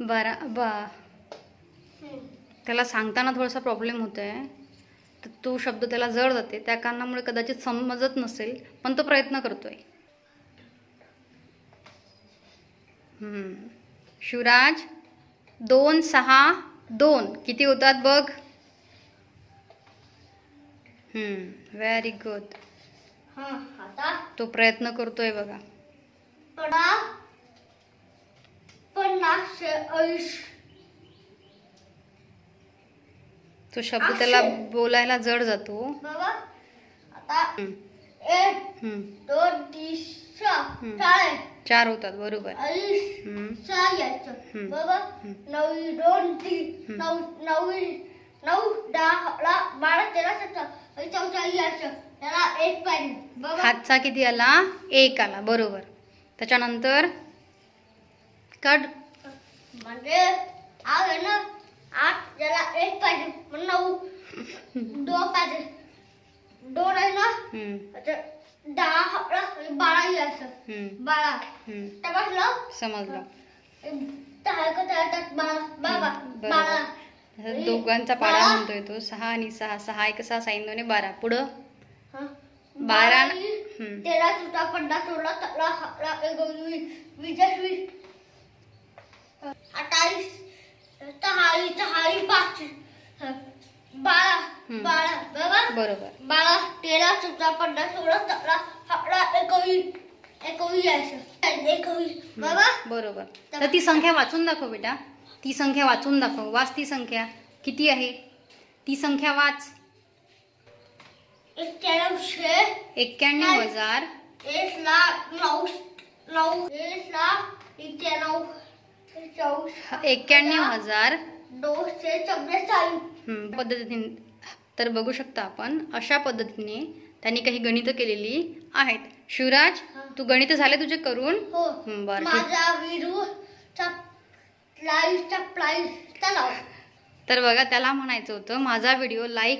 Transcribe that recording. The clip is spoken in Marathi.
बारा बा. त्याला सांगताना थोडासा प्रॉब्लेम होतो आहे तर तो शब्द त्याला जड जाते. त्या कारणामुळे कदाचित समजत नसेल पण तो प्रयत्न करतोय. हम्म. शिवराज दोन सहा दोन. किती होतात बघ? व्हेरी गुड तो प्रयत्न करतोय बघा. पडा पन्नास ऐंशी तो शब्द त्याला बोलायला जड जातो बाबा आता हम्म. एक हम्म. दोन तीन सहा हम्म. चार चार होतात बरोबर ऐंशी हम्म. सहा यायचं हम्म. बाबा. नऊ दोन तीन. नऊ नऊ नऊ दहा अकरा बारा तेरा सतरा चौदा यायचं त्याला एक पाहिजे बाबा हातचा किती आला एक आला बरोबर त्याच्यानंतर कट म्हणजे आग आहे ना आठ त्याला एक पाहिजे मग नऊ. दोन पाहिजे. दोन आहे ना आता दहा अकरा बारा यायचं बारा. समजलं. समजलं दोघांचा पाडा म्हणतोय तो. सहा आणि सहा. सहा एक सहा साईन दोन्ही बारा. पुढं? बारा. तेरा चौदा पन्नास सोळा सतरा अठरा एकोणवीस वीस एकवीस अठ्ठावीस पाच. बारा बाबा बरोबर? तेरा चौदा सोळा सतरा अठरा बाबा बरोबर? तर ती संख्या वाचून दाखव बेटा. ती संख्या वाचून दाखव. वाच ती संख्या. किती आहे? ती संख्या वाच. एक्क्याण्णवशे एक्क्याण्णव हजार. एक लाख नऊ नऊ एक लाख एक्क्याण्णव. एक्क्याण्णव हजार. दोनशे पद्धतीने. तर बघू शकता आपण अशा पद्धतीने त्यांनी काही गणितं केलेली आहेत. शिवराज तू गणित झाले तुझे करून? हो. बरं तर बघा त्याला म्हणायचं होतं माझा व्हिडिओ लाईक